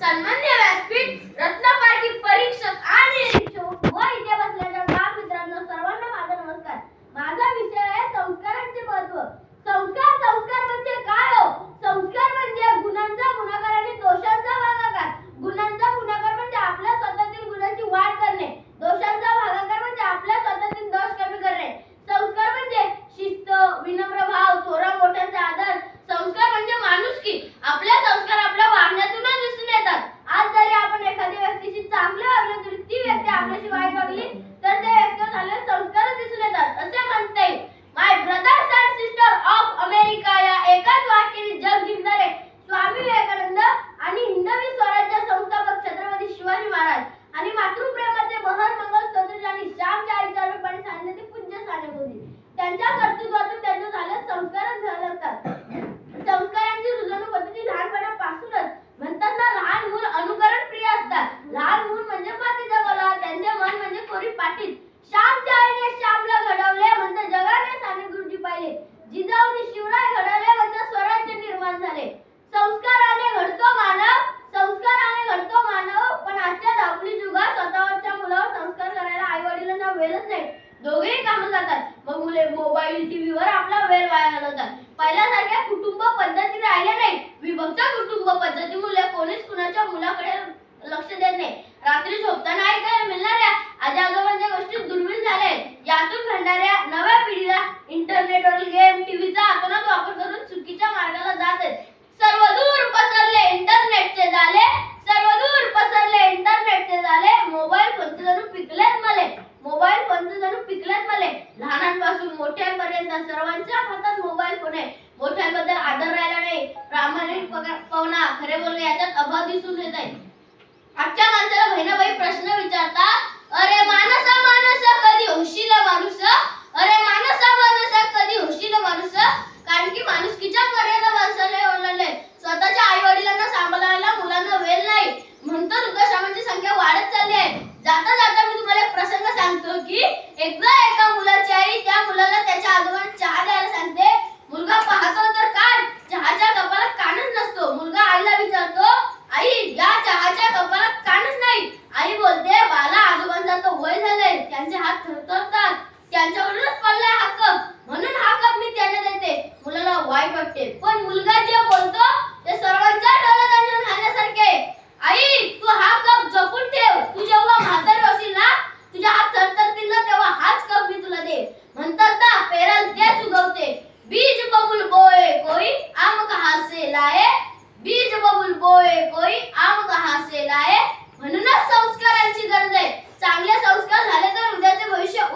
सन्मान्य व्यासपीठ रत्नपारखी परीक्षक आणि त्यांच्या कर्तृत्वातून त्यांच्या झाले संस्कारच झाले संस्कारांची रुजवणूक पद्धती लहानपणापासूनच. म्हणतात ना लहान मूल अनुकरण प्रिय असतात. लहान मूल म्हणजे मातीचा गोळा त्यांचे मन म्हणजे कोरी पाटीत श्यामच्या आईने श्यामला घडवले म्हणते जगाने साने गुरुजी पाहिले. जिजाऊने शिवराय घडवले म्हणते स्वराज्य निर्माण झाले. संस्काराने घडतो मानव संस्काराने घडतो मानव पण आजच्या धावली युगात स्वतःच्या मुलावर संस्कार करायला आई वडिलांना वेळच नाही. दोघेही कामं जातात मग मुले मोबाईल टीव्हीवर आपला वेळ वाया घालवतात. पहिल्यासारख्या कुटुंब पद्धती राहिल्या नाही विभक्त कुटुंब पद्धतीमुळे कोणीच कुणाच्या मुलाकडे लक्ष देत नाही. रात्री झोपताना ऐकायला मिळणाऱ्या आजी आजोबांच्या गोष्टी दुर्मिळ झाल्या आहेत. यातून घडणाऱ्या नव्या पिढीला इंटरनेटवरील गेम टीव्हीचा आतोनात पवना खरे बोलणे याच्यात अभाव दिसून येत आहे आजच्या माणसाला बहिणाबाई प्रश्न विचारतात अरे मानसा मानसा कधी होशील माणूस? अरे मानसा मानसा कधी होशील माणूस? कारण की माणुसकीच्या मर्यादा माणसाला ओलांडले स्वतःच्या आई वडिलांना सांभाळायला मुलांना वेळ नाही. म्हणतो वृद्धाश्रमांची संख्या वाढत चालली आहे. जाता जाता मी तुम्हाला एक प्रसंग सांगतो की एकदा एका मुलाची आई त्या मुलाला त्याच्या आजोबांना चहा द्यायला सांगते. मुलगा पाहतो तर वाटते पण मुलगा जे बोलतो ते सर्वांच्या डोळ्यात आणून खाण्यासारखे आई तू हा कप जपून ठेव. तू जेव्हा म्हातारी असेल ना तुझ्या हात थरथरतील ना तेव्हा हाच कप मी तुला दे म्हणतात ना पेराल तेच उगवते. बीज बबुल बोय कोई आम कहा से लाए. बीज बबुल बोय कोई आम कहा से लाए. म्हणूनच संस्कारांची गरज आहे. चांगले संस्कार झाले तर उद्याचे भविष्य